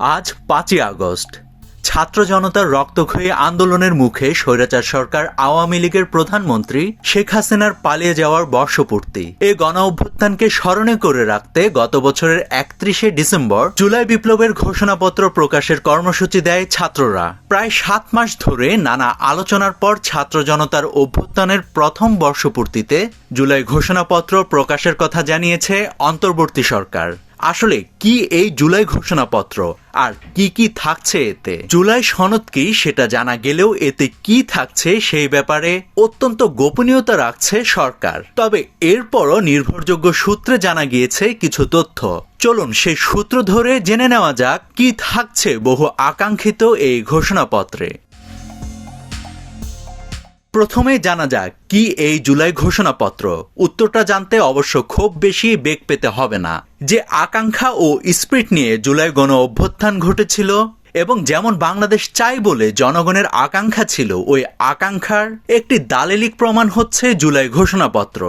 আজ পাঁচই আগস্ট। ছাত্র জনতার রক্তক্ষয়ী আন্দোলনের মুখে স্বৈরাচার সরকার আওয়ামী লীগের প্রধানমন্ত্রী শেখ হাসিনার পালিয়ে যাওয়ার বর্ষপূর্তি। এ গণ অভ্যুত্থানকে স্মরণে করে রাখতে গত বছরের একত্রিশে ডিসেম্বর জুলাই বিপ্লবের ঘোষণাপত্র প্রকাশের কর্মসূচি দেয় ছাত্ররা। প্রায় সাত মাস ধরে নানা আলোচনার পর ছাত্র জনতার অভ্যুত্থানের প্রথম বর্ষপূর্তিতে জুলাই ঘোষণাপত্র প্রকাশের কথা জানিয়েছে অন্তর্বর্তী সরকার। আসলে কি এই জুলাই ঘোষণাপত্র? আর কি কি থাকছে এতে? জুলাই সনদ কি সেটা জানা গেলেও এতে কি থাকছে সেই ব্যাপারে অত্যন্ত গোপনীয়তা রাখছে সরকার। তবে এরপরও নির্ভরযোগ্য সূত্রে জানা গিয়েছে কিছু তথ্য। চলুন সে সূত্র ধরে জেনে নেওয়া যাক কি থাকছে বহু আকাঙ্ক্ষিত এই ঘোষণাপত্রে। প্রথমে জানা যাক কি এই জুলাই ঘোষণাপত্র। উত্তরটা জানতে অবশ্য খুব বেশি বেগ পেতে হবে না। যে আকাঙ্ক্ষা ও স্পিরিট নিয়ে জুলাই গণ অভ্যুত্থান ঘটেছিল এবং যেমন বাংলাদেশ চাই বলে জনগণের আকাঙ্ক্ষা ছিল, ওই আকাঙ্ক্ষার একটি দালিলিক প্রমাণ হচ্ছে জুলাই ঘোষণাপত্র।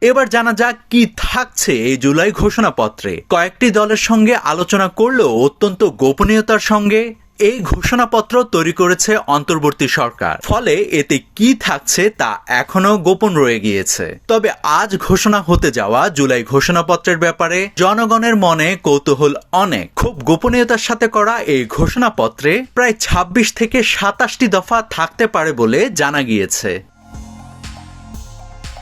এবার জানা যাক কি থাকছে এই জুলাই ঘোষণাপত্রে। কয়েকটি দলের সঙ্গে আলোচনা করলেও অত্যন্ত গোপনীয়তার সঙ্গে এই ঘোষণাপত্র তৈরি করেছে অন্তর্বর্তী সরকার। ফলে এতে কি থাকছে তা এখনও গোপন রয়ে গিয়েছে। তবে আজ ঘোষণা হতে যাওয়া জুলাই ঘোষণাপত্রের ব্যাপারে জনগণের মনে কৌতূহল অনেক। খুব গোপনীয়তার সাথে করা এই ঘোষণাপত্রে প্রায় ২৬ থেকে সাতাশটি দফা থাকতে পারে বলে জানা গিয়েছে।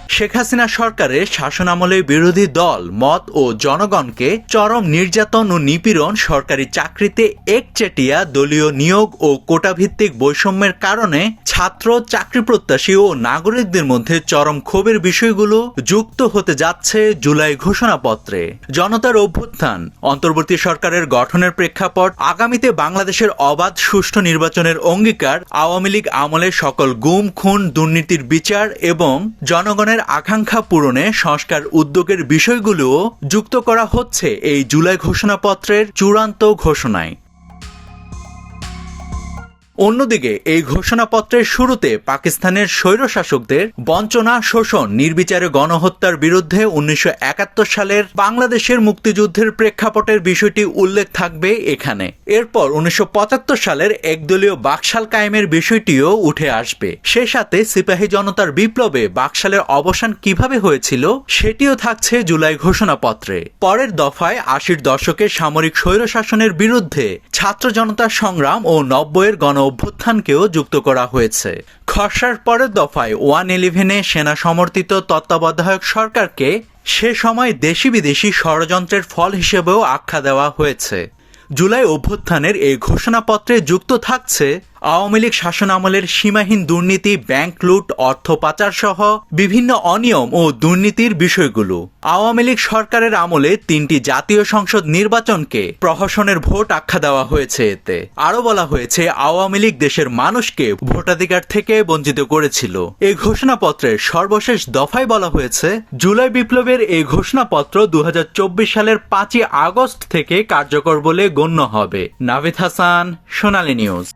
শেখ হাসিনা সরকারের শাসনামলে বিরোধী দল, মত ও জনগণকে চরম নির্যাতন ও নিপীড়ন সরকারি চাকরিতে একচেটিয়া দলীয় নিয়োগ ও কোটাভিত্তিক বৈষম্যের কারণে ছাত্র চাকরি প্রত্যাশী ও নাগরিকদের মধ্যে চরম ক্ষোভের বিষয়গুলো যুক্ত হতে যাচ্ছে জুলাই ঘোষণাপত্রে। জনতার অভ্যুত্থান, অন্তর্বর্তী সরকারের গঠনের প্রেক্ষাপট, আগামীতে বাংলাদেশের অবাধ সুষ্ঠু নির্বাচনের অঙ্গীকার, আওয়ামী লীগ আমলে সকল গুম, খুন, দুর্নীতির বিচার এবং জনগণের আকাঙ্ক্ষা পূরণে সংস্কার উদ্যোগের বিষয়গুলোও যুক্ত করা হচ্ছে এই জুলাই ঘোষণাপত্রের চূড়ান্ত ঘোষণায়। অন্যদিকে, এই ঘোষণাপত্রের শুরুতে পাকিস্তানের স্বৈরশাসকদের বঞ্চনা, শোষণ, নির্বিচারে গণহত্যার বিরুদ্ধে উনিশশো একাত্তর সালের বাংলাদেশের মুক্তিযুদ্ধের প্রেক্ষাপটের বিষয়টি উল্লেখ থাকবে এখানে। এরপর উনিশশো পঁচাত্তর সালের একদলীয় বাকশাল কায়েমের বিষয়টিও উঠে আসবে। সে সাথে সিপাহী জনতার বিপ্লবে বাকশালের অবসান কীভাবে হয়েছিল, সেটিও থাকছে জুলাই ঘোষণাপত্রে। পরের দফায় আশির দশকে সামরিক স্বৈরশাসনের বিরুদ্ধে ছাত্র জনতার সংগ্রাম ও নব্বইয়ের গণ অভ্যুত্থানকেও যুক্ত করা হয়েছে। খসার পরের দফায় ওয়ান ইলেভেনে সেনা সমর্থিত তত্ত্বাবধায়ক সরকারকে সে সময় দেশি বিদেশি ষড়যন্ত্রের ফল হিসেবেও আখ্যা দেওয়া হয়েছে। জুলাই অভ্যুত্থানের এই ঘোষণাপত্রে যুক্ত থাকছে আওয়ামী লীগ শাসন আমলের সীমাহীন দুর্নীতি, ব্যাংক লুট, অর্থ পাচার সহ বিভিন্ন অনিয়ম ও দুর্নীতির বিষয়গুলো। আওয়ামী লীগ সরকারের আমলে তিনটি জাতীয় সংসদ নির্বাচনকে প্রহসনের ভোট আখ্যা দেওয়া হয়েছে এতে। আরও বলা হয়েছে, আওয়ামী লীগ দেশের মানুষকে ভোটাধিকার থেকে বঞ্চিত করেছিল। এই ঘোষণাপত্রের সর্বশেষ দফায় বলা হয়েছে, জুলাই বিপ্লবের এই ঘোষণাপত্র দু হাজার চব্বিশ সালের পাঁচই আগস্ট থেকে কার্যকর বলে গণ্য হবে। নাভিদ হাসান, সোনালী নিউজ।